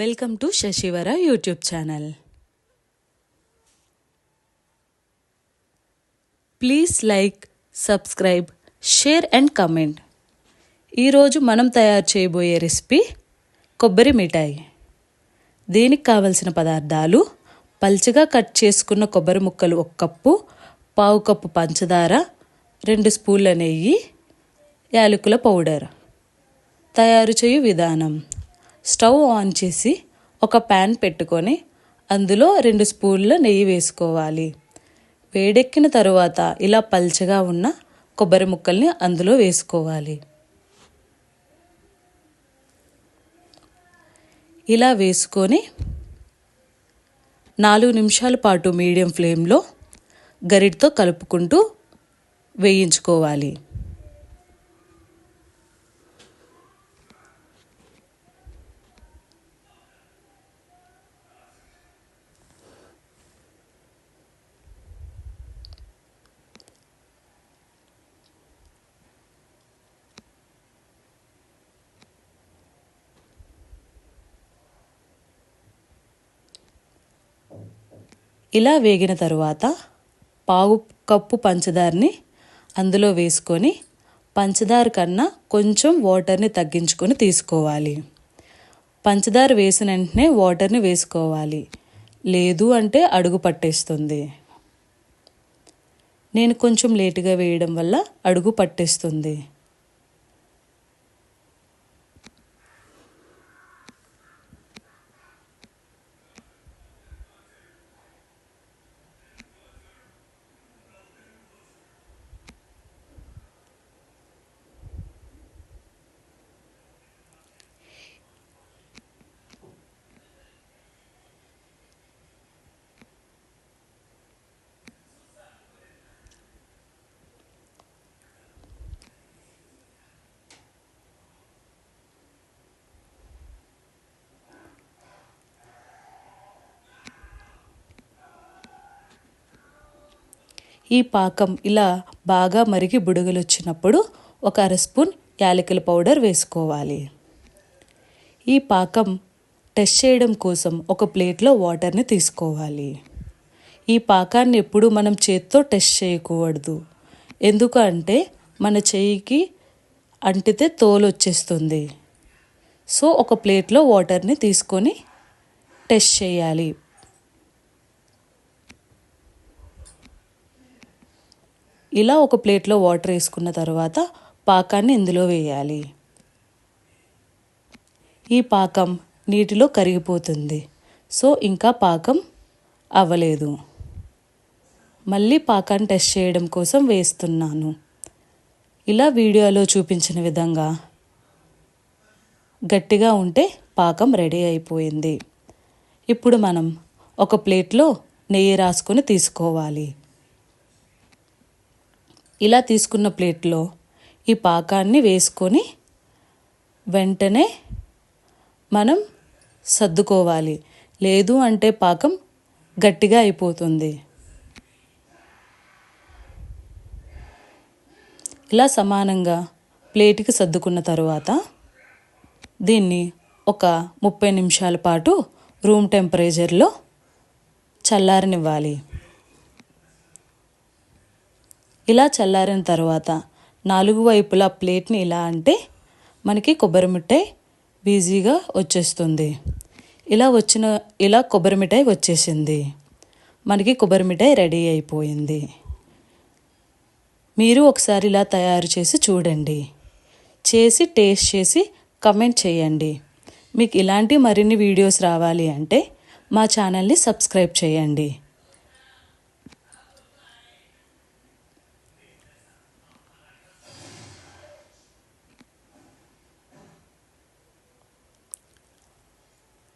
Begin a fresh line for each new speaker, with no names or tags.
Welcome to Shashivara YouTube channel. Please like subscribe share and comment. ఈరోజు మనం తయారు చేయబోయే రెసిపీ కొబ్బరి మిఠాయి. దీనికి కావలసిన పదార్థాలు పల్చగా కట్ చేసుకున్న కొబ్బరి ముక్కలు ఒక కప్పు పావు కప్పు పంచదార రెండు స్పూన్ల నెయ్యి యాలకుల పౌడర్. తయారు చేయు విధానం. స్టవ్ ఆన్ చేసి ఒక ప్యాన్ పెట్టుకొని అందులో రెండు స్పూన్ల నెయ్యి వేసుకోవాలి. వేడెక్కిన తరువాత ఇలా పల్చగా ఉన్న కొబ్బరి ముక్కల్ని అందులో వేసుకోవాలి. ఇలా వేసుకొని నాలుగు నిమిషాల పాటు మీడియం ఫ్లేమ్లో గరిటతో కలుపుకుంటూ వేయించుకోవాలి. ఇలా వేగిన తరువాత పావు కప్పు పంచదారని అందులో వేసుకొని పంచదార కన్నా కొంచెం వాటర్ని తగ్గించుకొని తీసుకోవాలి. పంచదార వేసిన వెంటనే వాటర్ని వేసుకోవాలి. లేదు అంటే అడుగు పట్టేస్తుంది. నేను కొంచెం లేటుగా వేయడం వల్ల అడుగు పట్టేస్తుంది. ఈ పాకం ఇలా బాగా మరిగి బుడగలు వచ్చినప్పుడు ఒక అర స్పూన్ యాలకుల పౌడర్ వేసుకోవాలి. ఈ పాకం టెస్ట్ చేయడం కోసం ఒక ప్లేట్లో వాటర్ని తీసుకోవాలి. ఈ పాకాన్ని ఎప్పుడు మనం చేత్తో టెస్ట్ చేయకూడదు. ఎందుకంటే మన చేయికి అంటితే తోలు వచ్చేస్తుంది సో ఒక ప్లేట్లో వాటర్ని తీసుకొని టెస్ట్ చేయాలి. ఇలా ఒక ప్లేట్లో వాటర్ వేసుకున్న తర్వాత పాకాన్ని ఇందులో వేయాలి. ఈ పాకం నీటిలో కరిగిపోతుంది. సో ఇంకా పాకం అవ్వలేదు. మళ్ళీ పాకాన్ని టెస్ట్ చేయడం కోసం వేస్తున్నాను. ఇలా వీడియోలో చూపించిన విధంగా గట్టిగా ఉంటే పాకం రెడీ అయిపోయింది. ఇప్పుడు మనం ఒక ప్లేట్లో నెయ్యి రాసుకొని తీసుకోవాలి. ఇలా తీసుకున్న ప్లేట్లో ఈ పాకాన్ని వేసుకొని వెంటనే మనం సర్దుకోవాలి. లేదు అంటే పాకం గట్టిగా అయిపోతుంది. ఇలా సమానంగా ప్లేట్కి సర్దుకున్న తరువాత దీన్ని ఒక ముప్పై నిమిషాల పాటు రూమ్ టెంపరేచర్లో చల్లారనివ్వాలి. ఇలా చల్లారిన తర్వాత నాలుగు వైపులా ప్లేట్ని ఇలా అంటే మనకి కొబ్బరి మిఠాయి ఈజీగా వచ్చేస్తుంది. ఇలా వచ్చిన ఇలా కొబ్బరి మిఠాయి వచ్చేసింది. మనకి కొబ్బరి మిఠాయి రెడీ అయిపోయింది. మీరు ఒకసారి ఇలా తయారు చేసి చూడండి. చేసి టేస్ట్ చేసి కమెంట్ చేయండి. మీకు ఇలాంటి మరిన్ని వీడియోస్ రావాలి అంటే మా ఛానల్ని సబ్స్క్రైబ్ చేయండి.